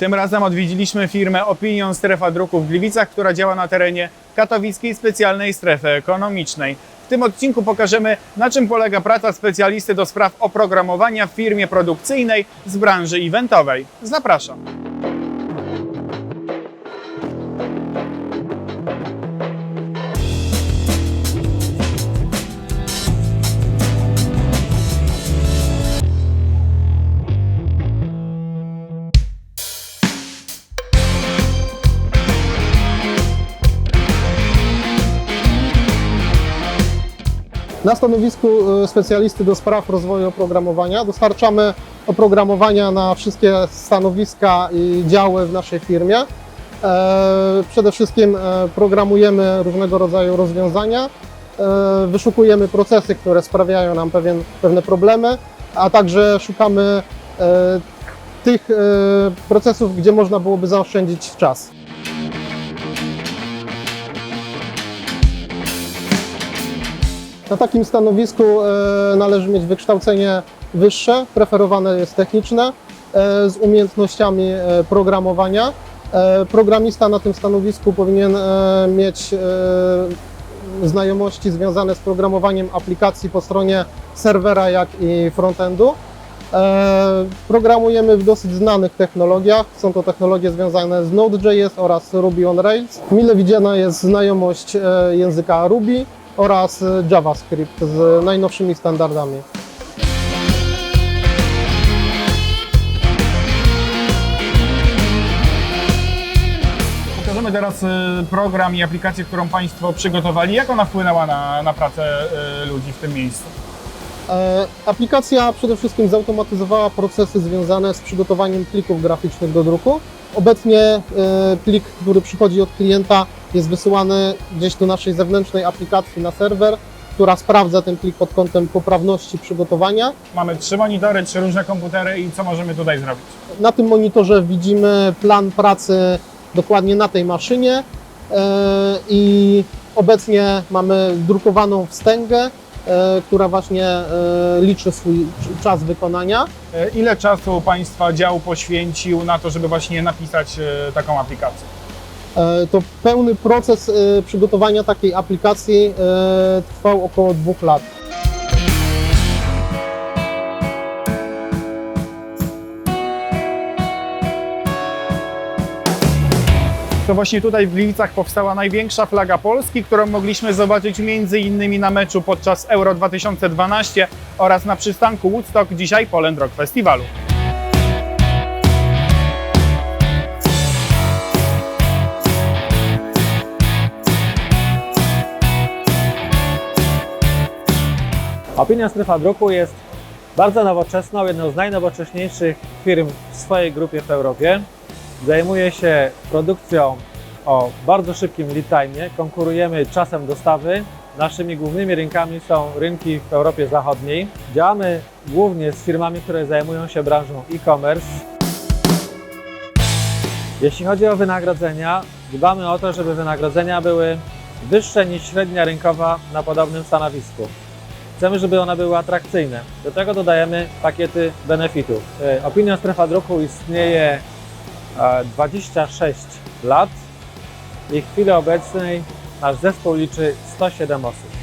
Tym razem odwiedziliśmy firmę Opinion Strefa Druku w Gliwicach, która działa na terenie katowickiej specjalnej strefy ekonomicznej. W tym odcinku pokażemy, na czym polega praca specjalisty do spraw oprogramowania w firmie produkcyjnej z branży eventowej. Zapraszam. Na stanowisku e, specjalisty do spraw rozwoju oprogramowania dostarczamy oprogramowania na wszystkie stanowiska i działy w naszej firmie. E, Przede wszystkim e, programujemy różnego rodzaju rozwiązania, wyszukujemy procesy, które sprawiają nam pewien, pewne problemy, a także szukamy tych procesów, gdzie można byłoby zaoszczędzić czas. Na takim stanowisku e, należy mieć wykształcenie wyższe, preferowane jest techniczne, e, z umiejętnościami e, programowania. Programista na tym stanowisku powinien mieć znajomości związane z programowaniem aplikacji po stronie serwera, jak i frontendu. Programujemy w dosyć znanych technologiach. Są to technologie związane z Node.js oraz Ruby on Rails. Mile widziana jest znajomość języka Ruby oraz JavaScript z najnowszymi standardami. Pokażemy teraz y, program i aplikację, którą Państwo przygotowali. Jak ona wpłynęła na, na pracę y, ludzi w tym miejscu? E, Aplikacja przede wszystkim zautomatyzowała procesy związane z przygotowaniem plików graficznych do druku. Obecnie e, plik, który przychodzi od klienta, jest wysyłany gdzieś do naszej zewnętrznej aplikacji na serwer, która sprawdza ten plik pod kątem poprawności przygotowania. Mamy trzy monitory, trzy różne komputery i co możemy tutaj zrobić? Na tym monitorze widzimy plan pracy dokładnie na tej maszynie e, i obecnie mamy drukowaną wstęgę, e, która właśnie e, liczy swój czas wykonania. Ile czasu Państwa dział poświęcił na to, żeby właśnie napisać taką aplikację? E, To pełny proces e, przygotowania takiej aplikacji e, trwał około dwóch lat. To właśnie tutaj w Gliwicach powstała największa flaga Polski, którą mogliśmy zobaczyć m.in. na meczu podczas Euro 2012 oraz na przystanku Woodstock dzisiaj Poland Rock Festiwalu. Opinia Strefa Druku jest bardzo nowoczesną, jedną z najnowocześniejszych firm w swojej grupie w Europie. Zajmuje się produkcją o bardzo szybkim lead time, konkurujemy czasem dostawy. Naszymi głównymi rynkami są rynki w Europie Zachodniej. Działamy głównie z firmami, które zajmują się branżą e-commerce. Jeśli chodzi o wynagrodzenia, dbamy o to, żeby wynagrodzenia były wyższe niż średnia rynkowa na podobnym stanowisku. Chcemy, żeby one były atrakcyjne. Do tego dodajemy pakiety benefitów. E, Opinia Strefa Druku istnieje e, 26 lat i w chwili obecnej nasz zespół liczy 107 osób.